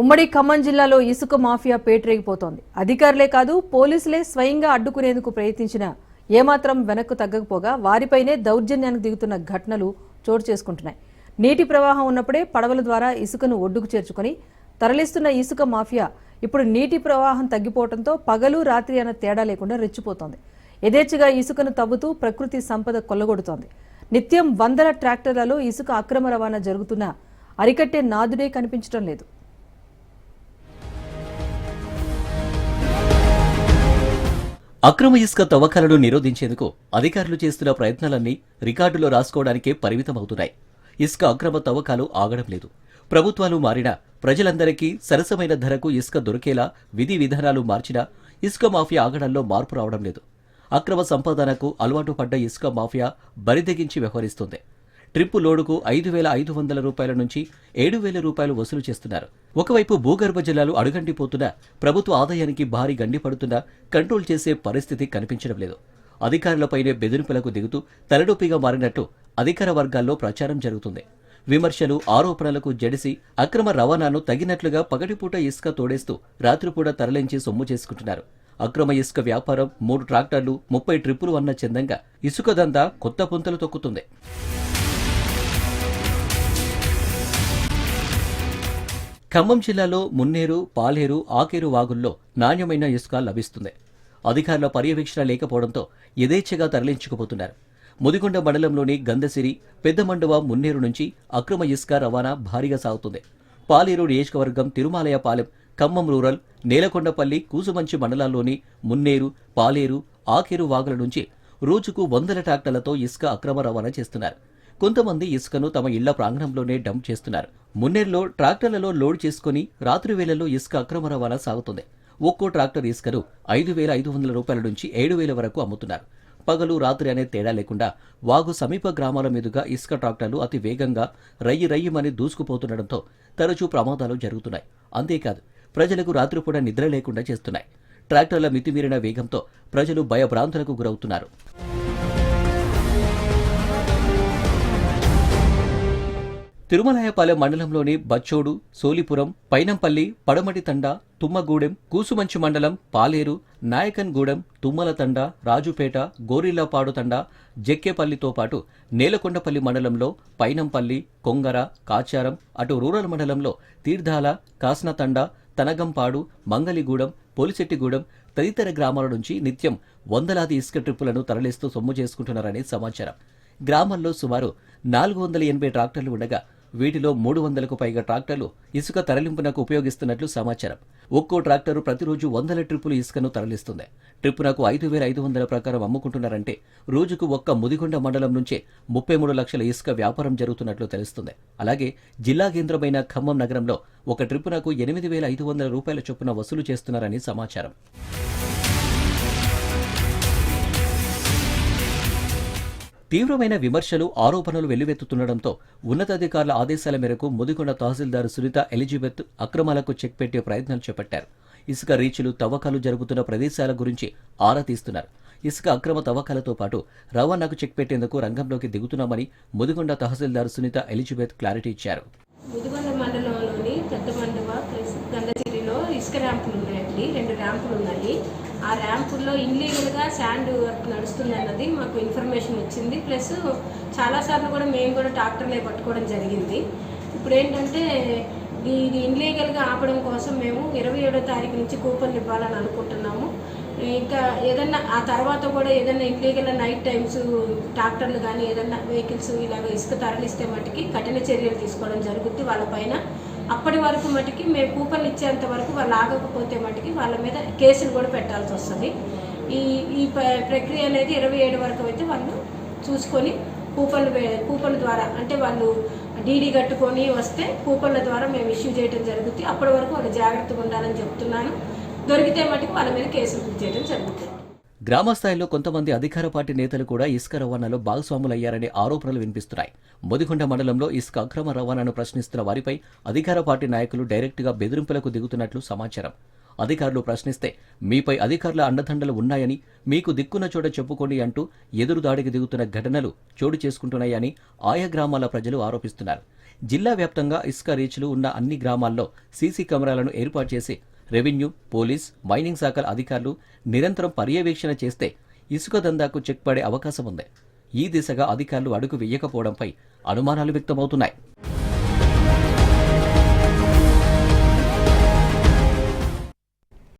ఉమ్మడి ఖమ్మం జిల్లాలో ఇసుక మాఫియా పేటరేగిపోతోంది. అధికారులే కాదు పోలీసులే స్వయంగా అడ్డుకునేందుకు ప్రయత్నించిన ఏమాత్రం వెనక్కు తగ్గకపోగా వారిపైనే దౌర్జన్యానికి దిగుతున్న ఘటనలు చోటు చేసుకుంటున్నాయి. నీటి ప్రవాహం ఉన్నప్పుడే పడవల ద్వారా ఇసుకను ఒడ్డుకు చేర్చుకొని తరలిస్తున్న ఇసుక మాఫియా ఇప్పుడు నీటి ప్రవాహం తగ్గిపోవడంతో పగలు రాత్రి అన్న తేడా లేకుండా రెచ్చిపోతోంది. యథేచ్ఛగా ఇసుకను తవ్వుతూ ప్రకృతి సంపద కొల్లగొడుతోంది. నిత్యం వందల ట్రాక్టర్లలో ఇసుక అక్రమ రవాణా జరుగుతున్నా అరికట్టే నాదుడే కనిపించడం లేదు. అక్రమ ఇసుక తవ్వకాలను నిరోధించేందుకు అధికారులు చేస్తున్న ప్రయత్నాలన్నీ రికార్డులో రాసుకోవడానికే పరిమితమవుతున్నాయి. ఇసుక అక్రమ తవ్వకాలు ఆగడం లేదు. ప్రభుత్వాలు మారినా ప్రజలందరికీ సరసమైన ధరకు ఇసుక దొరికేలా విధి విధానాలు మార్చినా ఇసుక మాఫియా ఆగడంలో మార్పు రావడం లేదు. అక్రమ సంపాదనకు అలవాటు పడ్డ ఇసుక మాఫియా బరిదెగించి వ్యవహరిస్తుంది. ట్రిప్పు లోడుకు ఐదు వేల ఐదు వందల రూపాయల నుంచి ఏడు వేల రూపాయలు వసూలు చేస్తున్నారు. ఒకవైపు భూగర్భ జలాలు అడుగంటిపోతున్నా ప్రభుత్వ ఆదాయానికి భారీ గండి పడుతున్నా కంట్రోల్ చేసే పరిస్థితి కనిపించడం లేదు. అధికారులపైనే బెదిరింపులకు దిగుతూ తలనొప్పిగా మారినట్టు అధికార వర్గాల్లో ప్రచారం జరుగుతుంది. విమర్శలు ఆరోపణలకు జడిసి అక్రమ రవాణాను తగినట్లుగా పగటిపూట ఇసుక తోడేస్తూ రాత్రిపూట తరలించి సొమ్ము చేసుకుంటున్నారు. అక్రమ ఇసుక వ్యాపారం మూడు ట్రాక్టర్లు ముప్పై ట్రిప్పులు అన్న చందంగా ఇసుక దందా కొత్త పుంతలు తొక్కుతుంది. ఖమ్మం జిల్లాలో మున్నేరు పాలేరు ఆకేరు వాగుల్లో నాణ్యమైన ఇసుక లభిస్తుంది. అధికారుల పర్యవేక్షణ లేకపోవడంతో యథేచ్ఛగా తరలించుకుపోతున్నారు. ముదిగొండ మండలంలోని గంధసిరి పెద్దమండవ మున్నేరు నుంచి అక్రమ ఇసుక రవాణా భారీగా సాగుతుంది. పాలేరు నియోజకవర్గం తిరుమాలయపాలెం ఖమ్మం రూరల్ నేలకొండపల్లి కూసుమంచి మండలాల్లోని మున్నేరు పాలేరు ఆకేరు వాగుల నుంచి రోజుకు వందల ట్రాక్టర్లతో ఇసుక అక్రమ రవాణా చేస్తున్నారు. కొంతమంది ఇసుకను తమ ఇళ్ళ ప్రాంగణంలోనే డంప్ చేస్తున్నారు. మున్నేరులో ట్రాక్టర్లలో లోడ్ చేసుకుని రాత్రి వేళల్లో ఇసుక అక్రమ రవాణా సాగుతుంది. ఒక్కో ట్రాక్టర్ ఇసుకను ఐదు వేల ఐదు వందల రూపాయల నుంచి ఏడు వేల వరకు అమ్ముతున్నారు. పగలు రాత్రి అనే తేడా లేకుండా వాగు సమీప గ్రామాల మీదుగా ఇసుక ట్రాక్టర్లు అతి వేగంగా రయ్యి రయ్యమని దూసుకుపోతుండటంతో తరచూ ప్రమాదాలు జరుగుతున్నాయి. అంతేకాదు ప్రజలకు రాత్రిపూట నిద్ర లేకుండా చేస్తున్నాయి. ట్రాక్టర్ల మితిమీరిన వేగంతో ప్రజలు భయభ్రాంతులకు గురవుతున్నారు. తిరుమలాయపాలెం మండలంలోని బచ్చోడు సోలిపురం పైనంపల్లి పడమటి తండ తుమ్మగూడెం కూసుమంచి మండలం పాలేరు నాయకన్గూడెం తుమ్మల తండ రాజుపేట గోరిల్లపాడు తండ జక్కేపల్లితో పాటు నేలకొండపల్లి మండలంలో పైనంపల్లి కొంగర కాచారం అటు రూరల్ మండలంలో తీర్థాల కాస్నతండ తనగంపాడు మంగలిగూడెం పోలిశెట్టిగూడెం తదితర గ్రామాల నుంచి నిత్యం వందలాది ఇసుక ట్రిప్పులను తరలిస్తూ సొమ్ము చేసుకుంటున్నారని సమాచారం. గ్రామంలో సుమారు నాలుగు వందల ఎనభై ట్రాక్టర్లు ఉండగా వీటిలో మూడు వందలకు పైగా ట్రాక్టర్లు ఇసుక తరలింపునకు ఉపయోగిస్తున్నట్లు సమాచారం. ఒక్కో ట్రాక్టరు ప్రతిరోజు వందల ట్రిప్పులు ఇసుకను తరలిస్తుంది. ట్రిప్పునకు ఐదు వేల ఐదు వందల ప్రకారం అమ్ముకుంటున్నారంటే రోజుకు ఒక్క ముదిగొండ మండలం నుంచే ముప్పై మూడు లక్షల ఇసుక వ్యాపారం జరుగుతున్నట్లు తెలుస్తుంది. అలాగే జిల్లా కేంద్రమైన ఖమ్మం నగరంలో ఒక ట్రిప్పునకు ఎనిమిది వేల ఐదు వందల రూపాయల చొప్పున వసూలు చేస్తున్నారని సమాచారం. తీవ్రమైన విమర్శలు ఆరోపణలు వెల్లువెత్తుతుండటంతో ఉన్నతాధికారుల ఆదేశాల మేరకు ముదిగొండ తహసీల్దార్ సునీత ఎలిజబెత్ అక్రమాలకు చెక్ పెట్టే ప్రయత్నాలు చేపట్టారు. ఇసుక రీచ్లు తవ్వకాలు జరుగుతున్న ప్రదేశాల గురించి ఆరా తీస్తున్నారు. ఇసుక అక్రమ తవ్వకాలతో పాటు రవాణాకు చెక్ పెట్టేందుకు రంగంలోకి దిగుతున్నామని ముదిగొండ తహసీల్దార్ సునీత ఎలిజబెత్ క్లారిటీ ఇచ్చారు. ముదిగొండ మండలంలోని పెద్ద మండవ ప్లస్ ఇసుక ర్యాంపులు ఉన్నాయండి. రెండు ర్యాంపులు ఉన్నాయి. ఆ ర్యాంపుల్లో ఇన్లీగల్గా శాండ్ వర్క్ నడుస్తుంది అన్నది మాకు ఇన్ఫర్మేషన్ వచ్చింది. ప్లస్ చాలాసార్లు కూడా మేము కూడా ట్రాక్టర్లే పట్టుకోవడం జరిగింది. ఇప్పుడు ఏంటంటే ఇది ఇన్లీగల్గా ఆపడం కోసం మేము ఇరవై ఏడో తారీఖు నుంచి కూపన్లు ఇవ్వాలని అనుకుంటున్నాము. ఇంకా ఏదన్నా ఆ తర్వాత కూడా ఏదన్నా ఇన్లీగల్ నైట్ టైమ్స్ ట్రాక్టర్లు కానీ ఏదన్నా వెహికల్స్ ఇలాగ ఇసుక తరలిస్తే మటుకి కఠిన చర్యలు తీసుకోవడం జరుగుద్ది. వాళ్ళపైన అప్పటి వరకు మటుకి మేము కూపన్లు ఇచ్చేంత వరకు వాళ్ళు ఆగకపోతే మటుకి వాళ్ళ మీద కేసులు కూడా పెట్టాల్సి వస్తుంది. ఈ ఈ ప్రక్రియ అనేది ఇరవై ఏడు వరకు అయితే వాళ్ళు చూసుకొని కూపన్లు కూపన్ల ద్వారా అంటే వాళ్ళు డీడీ కట్టుకొని వస్తే కూపన్ల ద్వారా మేము ఇష్యూ చేయడం జరుగుతుంది. అప్పటి వరకు వాళ్ళు జాగ్రత్తగా ఉండాలని చెప్తున్నాను. దొరికితే మటుకు వాళ్ళ మీద కేసులు బుక్ చేయడం జరుగుతుంది. గ్రామస్థాయిలో కొంతమంది అధికార పార్టీ నేతలు కూడా ఇసుక రవాణాలో భాగస్వాములయ్యారనే ఆరోపణలు వినిపిస్తున్నాయి. ముదిగొండ మండలంలో ఇసుక అక్రమ రవాణాను ప్రశ్నిస్తున్న వారిపై అధికార పార్టీ నాయకులు డైరెక్టుగా బెదిరింపులకు దిగుతున్నట్లు సమాచారం. అధికారులు ప్రశ్నిస్తే మీపై అధికారుల అండదండలు ఉన్నాయని మీకు దిక్కున్న చోట చెప్పుకోండి అంటూ ఎదురు దాడికి దిగుతున్న ఘటనలు చోటు చేసుకుంటున్నాయని ఆయా గ్రామాల ప్రజలు ఆరోపిస్తున్నారు. జిల్లా వ్యాప్తంగా ఇసుక రీచ్లు ఉన్న అన్ని గ్రామాల్లో సీసీ కెమెరాలను ఏర్పాటు చేసి రెవెన్యూ పోలీస్ మైనింగ్ శాఖల అధికారులు నిరంతరం పర్యవేక్షణ చేస్తే ఇసుక దందాకు చెక్ పడే అవకాశం ఉంది ఈ దిశగా అధికారులు అడుగు వేయకపోవడంపై అనుమానాలు వ్యక్తమవుతున్నాయి.